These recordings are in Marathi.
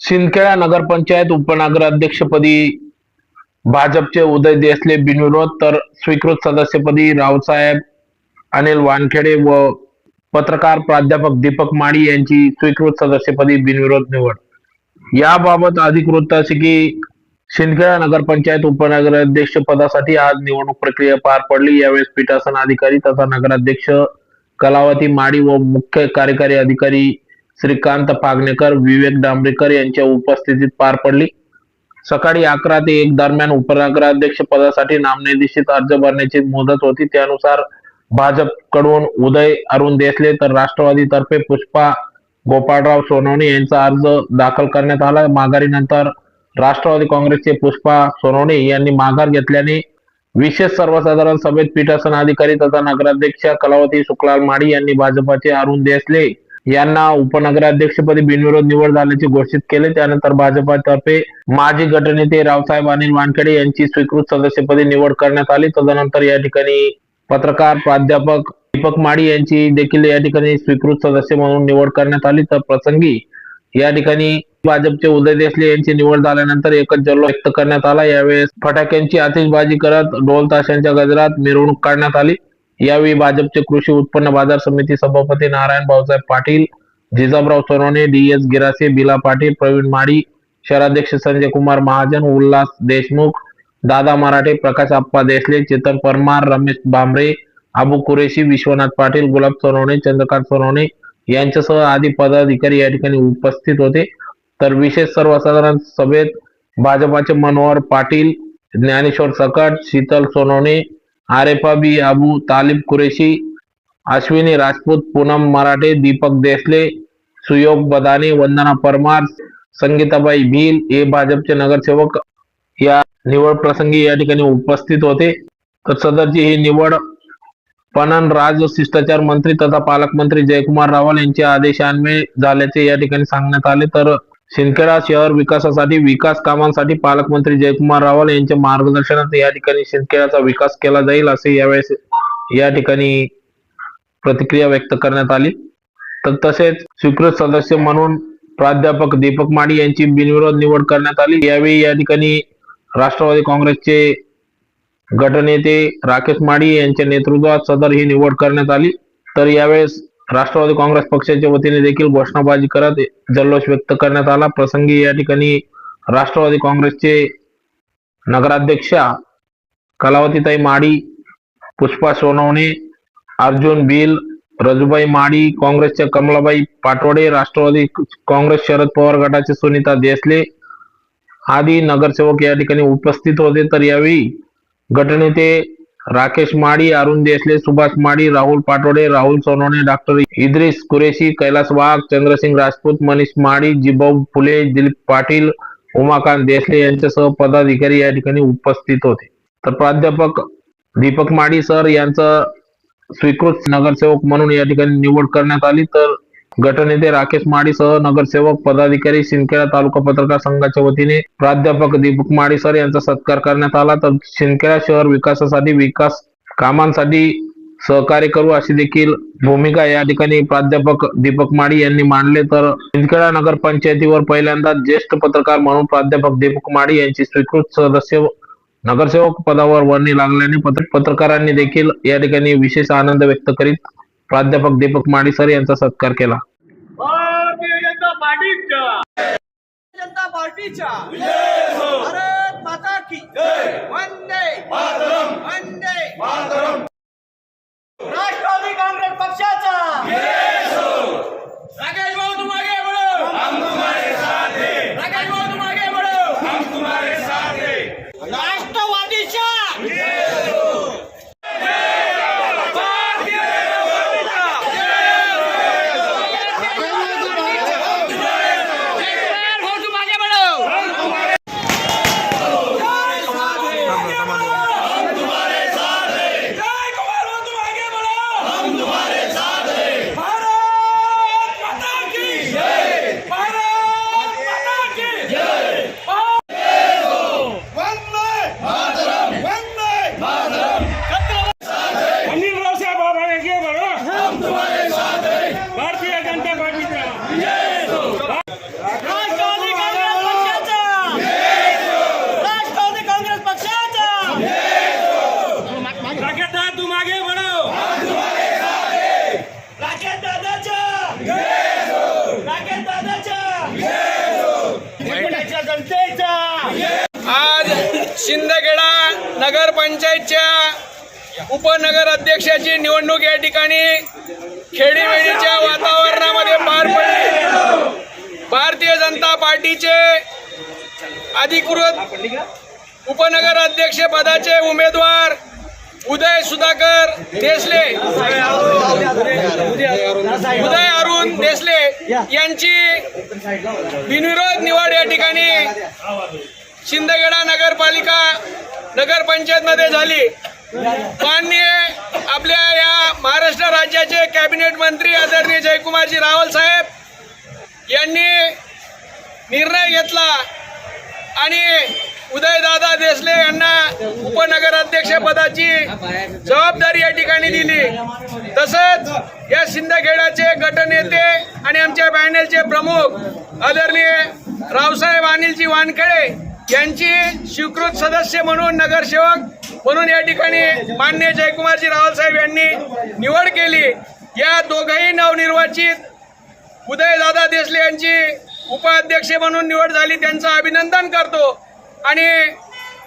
सिंदखेडा नगरपंचायत उपनगराध्यक्षपदी भाजपचे उदय देसले बिनविरोध तर स्वीकृत सदस्यपदी रावसाहेब अनिल वानखेडे व पत्रकार प्राध्यापक दीपक माळी यांची स्वीकृत सदस्यपदी बिनविरोध निवड. याबाबत अधिक वृत्त असे की शिंदखेडा नगरपंचायत उपनगराध्यक्ष पदासाठी आज निवडणूक प्रक्रिया पार पडली. यावेळेस पीठासन अधिकारी तथा नगराध्यक्ष कलावती माडी व मुख्य कार्यकारी अधिकारी श्रीकांत पागणेकर विवेक डांबरेकर यांच्या उपस्थितीत पार पडली. सकाळी अकरा ते एक दरम्यान उपनगराध्यक्ष पदासाठी नामनिर्देशित अर्ज भरण्याची मुदत होती. त्यानुसार भाजपकडून उदय अरुण देसले तर राष्ट्रवादीतर्फे पुष्पा गोपाळराव सोनवणे यांचा अर्ज दाखल करण्यात आला. माघारीनंतर राष्ट्रवादी काँग्रेसचे पुष्पा सोनवणे यांनी माघार घेतल्याने विशेष सर्वसाधारण सभेत पीठासन अधिकारी तथा नगराध्यक्ष कलावती सुकलाल माडी यांनी भाजपाचे अरुण देसले यांना उपनगराध्यक्षपदी बिनविरोध निवड झाल्याचे घोषित केले. त्यानंतर भाजपातर्फे माजी गटनेते रावसाहेब अनिल वानखेडे यांची स्वीकृत सदस्यपदी निवड करण्यात आली. तदनंतर या ठिकाणी पत्रकार प्राध्यापक दीपक माडी यांची देखील या ठिकाणी स्वीकृत सदस्य म्हणून निवड करण्यात आली. तर प्रसंगी या ठिकाणी भाजपचे उदय देसले यांची निवड झाल्यानंतर एकच जल्लो व्यक्त करण्यात आला. यावेळेस फटाक्यांची आतिषबाजी करत ढोल ताशांच्या गजरात मिरवणूक काढण्यात आली. यावेळी भाजपचे कृषी उत्पन्न बाजार समिती सभापती नारायण भाऊसाहेब पाटील जिजाबराव सोनवणे डी एस गिरासे बिला पाटील प्रवीण माडी शहराध्यक्ष संजय कुमार महाजन उल्हास देशमुख दादा मराठे प्रकाश आप्पा देसले चेतन परमार रमेश भांबरे अबू कुरेशी विश्वनाथ पाटील गुलाब सोनवणे चंद्रकांत सोनवणे यांच्यासह आदी पदाधिकारी या ठिकाणी उपस्थित होते. तर विशेष सर्वसाधारण सभेत भाजपाचे मनोहर पाटील ज्ञानेश्वर सकट शीतल सोनवणे आरेफा बी अबू तालिब कुरेशी अश्विनी राजपूत पूनम मराठे दीपक देसले सुयोग बदाने वंदना परमार संगीताबाई भील हे भाजपचे नगरसेवक या निवड प्रसंगी या ठिकाणी उपस्थित होते. तर सदरची ही निवड पणन राज शिष्टाचार मंत्री तथा पालकमंत्री जयकुमार रावल यांच्या आदेशान्वये झाल्याचे या ठिकाणी सांगण्यात आले. तर सिंदखेडा शहर विकासासाठी विकास कामांसाठी पालकमंत्री जयकुमार रावल यांच्या मार्गदर्शनात या ठिकाणी सिंदखेडाचा विकास केला जाईल असे यावेळेस या ठिकाणी प्रतिक्रिया व्यक्त करण्यात आली. तर तसेच स्वीकृत सदस्य म्हणून प्राध्यापक दीपक माडी यांची बिनविरोध निवड करण्यात आली. यावेळी या ठिकाणी राष्ट्रवादी काँग्रेसचे गटनेते राकेश माडी यांच्या नेतृत्वात सदर ही निवड करण्यात आली. तर यावेळेस राष्ट्रवादी काँग्रेस पक्षाच्या वतीने देखील घोषणाबाजी करत जल्लोष व्यक्त करण्यात आला. प्रसंगी या ठिकाणी राष्ट्रवादी काँग्रेसचे नगराध्यक्षा कलावतीताई माडी पुष्पा सोनवणे अर्जुन बिल रजुबाई माडी काँग्रेसच्या कमलाबाई पाटोडे राष्ट्रवादी काँग्रेस शरद पवार गटाचे सुनीता देसले आदी नगरसेवक या ठिकाणी उपस्थित होते. तर यावेळी गटनेते राकेश माडी अरुण देसले सुभाष माडी राहुल पाटोडे राहुल सोनवणे डॉक्टर इद्रिस कुरेशी कैलास वाघ चंद्रसिंग राजपूत मनीष माडी जिबाऊ फुले दिलीप पाटील उमाकांत देसले यांच्यासह पदाधिकारी या ठिकाणी उपस्थित होते. तर प्राध्यापक दीपक माडी सर यांचं स्वीकृत नगरसेवक म्हणून या ठिकाणी निवड करण्यात आली. तर गटनेते राकेश माडीसह नगरसेवक पदाधिकारी शिंदखेडा तालुका पत्रकार संघाच्या वतीने प्राध्यापक दीपक माडी सर यांचा सत्कार करण्यात आला. तर शिंदखेडा शहर विकासासाठी विकास कामांसाठी सहकार्य करू अशी देखील भूमिका या ठिकाणी प्राध्यापक दीपक माडी यांनी मांडले. तर सिंदखेडा नगर पंचायतीवर पहिल्यांदा ज्येष्ठ पत्रकार म्हणून प्राध्यापक दीपक माडी यांची स्वीकृत सदस्य नगरसेवक पदावर वर्णी लागल्याने पत्र- पत्रकारांनी देखील या ठिकाणी विशेष आनंद व्यक्त करीत प्राध्यापक दीपक माडी सर यांचा सत्कार केला. भारतीय जनता पार्टीच्या. जनता पार्टीच्या भारत माता की वंदे. वंदे. राष्ट्रवादी काँग्रेस पक्षाचा. राकेश भाऊ तुम आगे बढ़ो हम तुम्हारे साथ हैं राकेश भाऊ तुम आगे बढ़ो हम तुम्हारे साथ हैं राष्ट्रवादीच्या भाऊ तुम आगे बढ़ो जय कुमार भाऊ तुम आगे बढ़ो हम तुम्हारे साथ हैं भारत माता आज शिंदखेडा नगरपंचायतच्या उपनगर अध्यक्षाची निवडणूक या ठिकाणी खेडीमेडीच्या वातावरणामध्ये पार पडली. भारतीय जनता पार्टीचे अधिकृत उपनगर अध्यक्ष पदाचे उमेदवार उदय सुधाकर देसले. उदय अरुण देसले यांची बिनविरोध निवड या ठिकाणी शिंदगेडा नगरपालिका नगरपंचायतमध्ये झाली. माननीय आपल्या या महाराष्ट्र राज्याचे कॅबिनेट मंत्री आदरणीय जयकुमारजी रावल साहेब यांनी निर्णय घेतला आणि उदयदादा देसले यांना उपनगराध्यक्षपदाची जबाबदारी या ठिकाणी दिली. तसंच या शिंदखेडाचे गटनेते आणि आमच्या बॅनलचे प्रमुख आदरणीय रावसाहेब अनिलजी वानखेडे यांची स्वीकृत सदस्य म्हणून नगरसेवक म्हणून या ठिकाणी मान्य जयकुमारजी रावल साहेब यांनी निवड केली. या दोघंही नवनिर्वाचित उदयदादा देसले यांची उपाध्यक्ष म्हणून निवड झाली. त्यांचं अभिनंदन करतो. आणि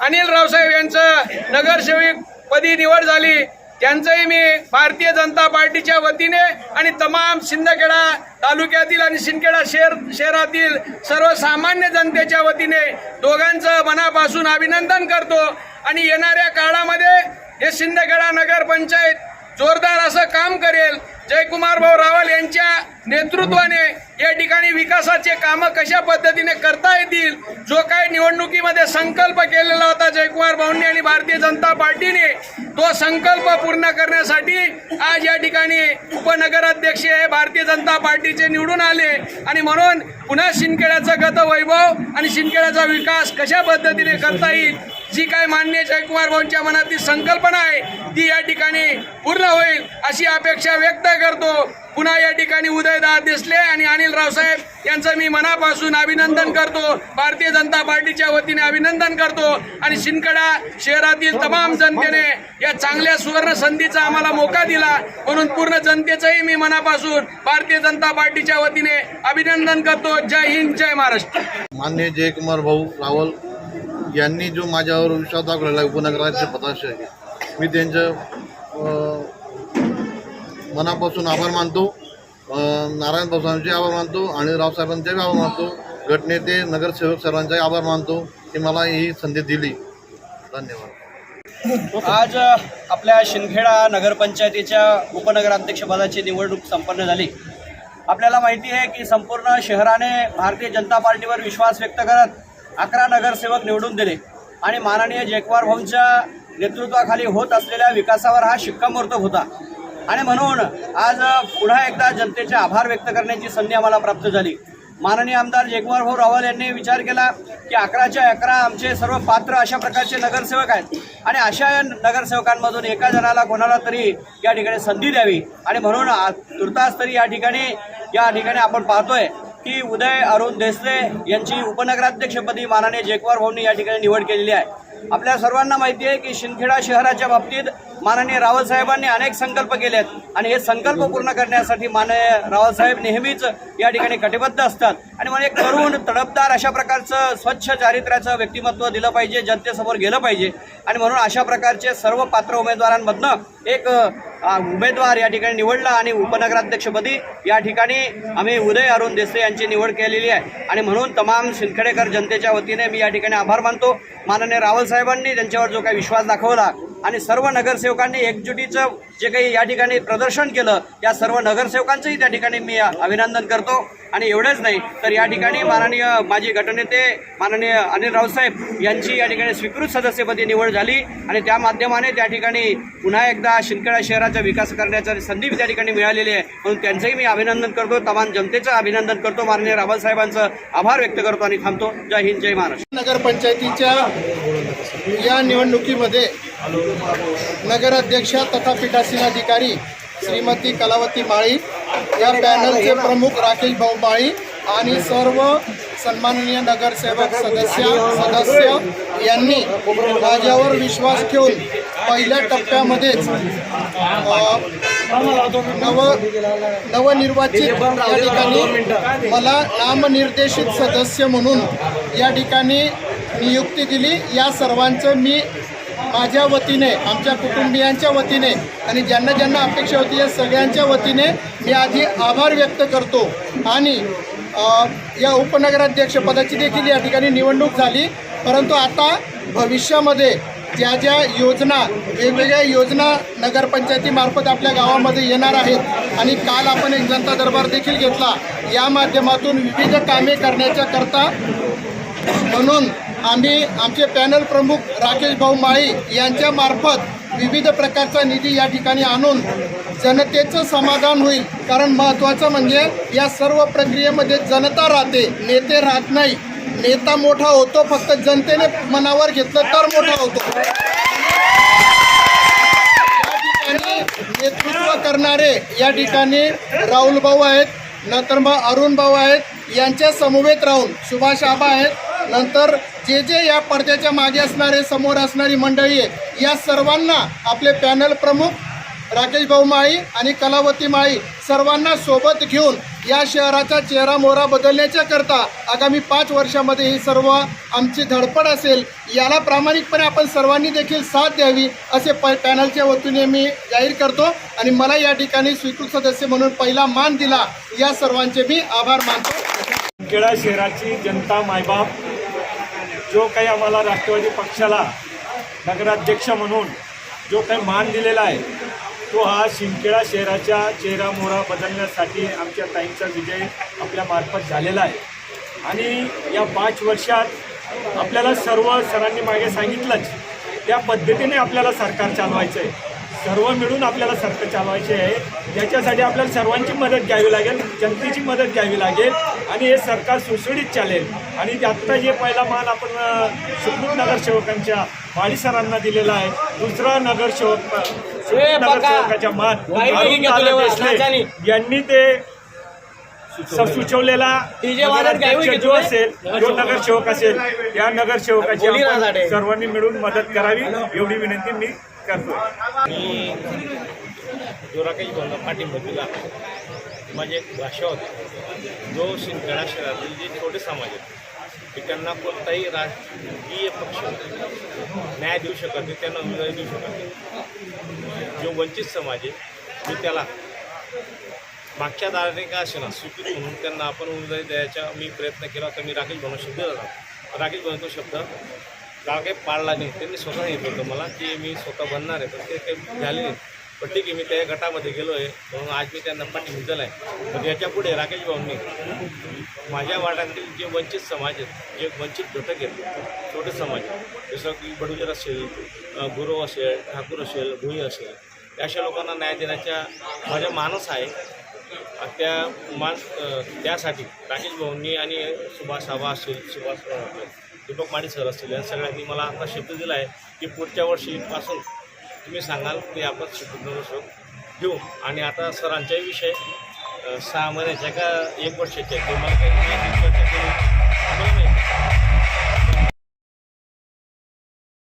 अनिल रावसाहेब यांचं नगरसेवक पदी निवड झाली. त्यांचंही मी भारतीय जनता पार्टीच्या वतीने आणि तमाम शिंदखेडा तालुक्यातील आणि शिंदखेडा शहर शहरातील सर्वसामान्य जनतेच्या वतीने दोघांचं मनापासून अभिनंदन करतो. आणि येणाऱ्या काळामध्ये हे शिंदखेडा नगरपंचायत जोरदार असं जयकुमार भाऊ रावल यांच्या नेतृत्वाने या ठिकाणी विकासाचे कामं कशा पद्धतीने करता येतील जो काही निवडणुकीमध्ये संकल्प केलेला होता जयकुमार भाऊंनी आणि भारतीय जनता पार्टीने तो संकल्प पूर्ण करण्यासाठी आज या ठिकाणी उपनगराध्यक्ष हे भारतीय जनता पार्टीचे निवडून आले. आणि म्हणून पुन्हा शिंदखेड्याचं गत वैभव आणि शिंदखेड्याचा विकास कशा पद्धतीने करता येईल जी काय मान्य जयकुमार भाऊंच्या मनातील संकल्पना आहे ती या ठिकाणी पूर्ण होईल अशी अपेक्षा व्यक्त करतो. पुन्हा या ठिकाणी उदयदा दिसले आणि अनिल रावसाहेब यांचं मी मनापासून अभिनंदन करतो. भारतीय जनता पार्टीच्या वतीने अभिनंदन करतो. आणि शिंदकडा शहरातील तमाम जनतेने या चांगल्या सुवर्ण संधीचा आम्हाला मोका दिला. म्हणून पूर्ण जनतेचंही मी मनापासून भारतीय जनता पार्टीच्या वतीने अभिनंदन करतो. जय हिंद जय महाराष्ट्र. मान्य जयकुमार भाऊ रावल यांनी जो माझ्यावर विश्वास दाखवलेला आहे उपनगराचे आहे मी त्यांच्या मनापासून आभार मानतो. नारायण भाऊसाहेबांचे आभार मानतो आणि रावसाहेबांचेही आभार मानतो. गटनेते नगरसेवक सर्वांचाही आभार मानतो की मला ही संधी दिली. धन्यवाद. आज आपल्या शिंदखेडा नगरपंचायतीच्या उपनगराध्यक्षपदाची निवडणूक संपन्न झाली. आपल्याला माहिती आहे की संपूर्ण शहराने भारतीय जनता पार्टीवर विश्वास व्यक्त करत अकरा नगरसेवक निवडून दिले. आणि माननीय जयकुमार भाऊंच्या नेतृत्वाखाली होत असलेल्या विकासावर हा शिक्कामोर्तब होता. आणि म्हणून आज पुन्हा एकदा जनतेचे आभार व्यक्त करण्याची संधी आम्हाला प्राप्त झाली. माननीय आमदार जयकुमार भाऊ रावल यांनी विचार केला की अकराच्या अकरा आमचे सर्व पात्र अशा प्रकारचे नगरसेवक आहेत. आणि अशा या नगरसेवकांमधून एका जणाला कोणाला तरी या ठिकाणी संधी द्यावी. आणि म्हणून तुर्तास तरी या ठिकाणी या ठिकाणी आपण पाहतोय. की उदय अरुण देसले यांची उपनगराध्यक्षपदी माननीय जेकवार भाऊंनी या ठिकाणी निवड केलेली आहे. आपल्या सर्वांना माहिती आहे की शिंदखेडा शहराच्या बाबतीत माननीय रावलसाहेबांनी अनेक संकल्प केले आहेत आणि हे संकल्प पूर्ण करण्यासाठी माननीय रावलसाहेब नेहमीच या ठिकाणी कटिबद्ध असतात. आणि मला एक तरुण तडपदार अशा प्रकारचं स्वच्छ चारित्र्याचं व्यक्तिमत्व दिलं पाहिजे जनतेसमोर गेलं पाहिजे. आणि म्हणून अशा प्रकारचे सर्व पात्र उमेदवारांमधनं एक उमेदवार या ठिकाणी निवडला आणि उपनगराध्यक्षपदी या ठिकाणी आम्ही उदय अरुण देसरे यांची निवड केलेली आहे. आणि म्हणून तमाम शिंदखेडेकर जनतेच्या वतीने मी या ठिकाणी आभार मानतो. माननीय रावलसाहेबांनी त्यांच्यावर जो काही विश्वास दाखवला आणि सर्व नगरसेवकांनी एकजुटीचं जे काही या ठिकाणी प्रदर्शन केलं या सर्व नगरसेवकांचंही त्या ठिकाणी मी अभिनंदन करतो. आणि एवढंच नाही तर या ठिकाणी माननीय माजी गटनेते माननीय अनिल रावसाहेब यांची या ठिकाणी स्वीकृत सदस्यपदी निवड झाली. आणि त्या माध्यमाने त्या ठिकाणी पुन्हा एकदा शिंदखेडा शहराचा विकास करण्याची संधी त्या ठिकाणी मिळालेली आहे. म्हणून त्यांचंही मी अभिनंदन करतो तमाम जनतेचं अभिनंदन करतो. माननीय रावल साहेबांचं आभार व्यक्त करतो आणि थांबतो. जय हिंद जय महाराष्ट्र. नगरपंचायतीच्या या निवडणुकीमध्ये नगराध्यक्षा तथा पीठासीन अधिकारी श्रीमती कलावती माळी या पॅनलचे प्रमुख राकेश भाऊ माळी आणि सर्व सन्माननीय नगरसेवक सदस्य सदस्य यांनी माझ्यावर विश्वास ठेवून पहिल्या टप्प्यामध्येच नव नवनिर्वाचित या ठिकाणी मला नामनिर्देशित सदस्य म्हणून या ठिकाणी नियुक्ती दिली. या सर्वांचं मी माझ्या वतीने आमच्या कुटुंबियांच्या वतीने आणि ज्यांना ज्यांना अपेक्षा होती या सगळ्यांच्या वतीने मी आधी आभार व्यक्त करतो. आणि या उपनगराध्यक्षपदाची देखील या ठिकाणी निवडणूक झाली. परंतु आता भविष्यामध्ये ज्या ज्या योजना वेगवेगळ्या योजना नगरपंचायतीमार्फत आपल्या गावामध्ये येणार आहेत आणि काल आपण एक जनता दरबार देखील घेतला या माध्यमातून विविध कामे करण्याच्या करता म्हणून आम्ही आमचे पॅनल प्रमुख राकेश भाऊ माळी यांच्यामार्फत विविध प्रकारचा निधी या ठिकाणी आणून जनतेचं समाधान होईल. कारण महत्त्वाचं म्हणजे या सर्व प्रक्रियेमध्ये जनता राहते नेते राहत नाही. नेता मोठा होतो फक्त जनतेने मनावर घेतलं तर मोठा होतो. या ठिकाणी नेतृत्व करणारे या ठिकाणी राहुल भाऊ आहेत नंतर मग अरुण भाऊ आहेत यांच्या समवेत राहून सुभाष आबा आहेत नंतर जे जे या पडद्याच्या मागे असणारे समोर असणारी मंडळी आहे या सर्वांना आपले पॅनल प्रमुख राकेश भाऊ माळी आणि कलावती माळी सर्वांना सोबत घेऊन या शहराचा चेहरा मोहरा बदलण्याच्या करता आगामी पाच वर्षामध्ये ही सर्व आमची धडपड असेल याला प्रामाणिकपणे आपण सर्वांनी देखील साथ द्यावी असे प पॅनलच्या वतीने मी जाहीर करतो. आणि मला या ठिकाणी स्वीकृत सदस्य म्हणून पहिला मान दिला या सर्वांचे मी आभार मानतो. खेडा शहराची जनता मायबाप जो काही आम्हाला राष्ट्रवादी पक्षाला नगराध्यक्ष म्हणून जो काही मान दिलेला आहे तो हा शिंदखेडा शहराच्या चेहरा मोहरा बदलण्यासाठी आमच्या ताईंचा विजय आपल्या मार्फत झालेला आहे. आणि या पाच वर्षात आपल्याला सर्व सरांनी मागे सांगितलंच त्या पद्धतीने आपल्याला सरकार चालवायचं आहे सर्व मिळून आपल्याला सरकार चालवायचे आहे. त्याच्यासाठी आपल्याला सर्वांची मदत घ्यावी लागेल जनतेची मदत घ्यावी लागेल आणि हे सरकार सुसुडीत चालेल. आणि आत्ता जे पहिला मान आपण सुखरूप नगरसेवकांच्या माळी सरांना दिलेला आहे. दुसरा नगरसेवक नगरसेवकाच्या मान यांनी ते सुचवलेला जो असेल जो नगरसेवक. असेल त्या नगरसेवकाची आपण सर्वांनी मिळून मदत करावी एवढी विनंती मी करतोय. जो राकेश भाऊंना पाठिंबा माझी एक भाषा होती. जो शिंदखेडा शहरातील जे छोटे समाज आहेत की त्यांना कोणताही राजकीय पक्ष न्याय देऊ शकत नाही त्यांना उमेदवारी देऊ शकत नाही. जो वंचित समाज आहे मी त्याला मागच्या दाराने असे ना स्वीकृत म्हणून त्यांना आपण उमेदवारी द्यायचा मी प्रयत्न केला तर मी राकेश बनव शब्द दिला राकेश भाऊ तो शब्द का काही पाळला नाही त्यांनी स्वतः सांगितलं होतं मला की मी स्वतः बनणार आहे. पण ते काही झाले नाही. पण ठीक आहे मी त्या गटामध्ये गेलो आहे म्हणून आज मी त्यांना पाठिंबा दिला आहे. पण याच्यापुढे राकेश भाऊंनी माझ्या वाड्यातील जे वंचित समाज आहेत जे वंचित घटक आहेत छोटे समाज जसं की बडुजर असेल अ, गुरव असेल ठाकूर असेल भुई असेल अशा लोकांना न्याय देण्याच्या माझा मानस आहे. त्या मान त्यासाठी राजेश भाऊंनी आणि सुभाष आबा असेल सुभाष दीपक माडी सर असतील या सगळ्यांनी मला आता शब्द दिला आहे की पुढच्या वर्षीपासून तुम्ही सांगाल ते आपण शिक्षण घेऊ आणि आता सरांचाही विषय सहा महिन्याच्या का एक वर्षाच्या ते मला काही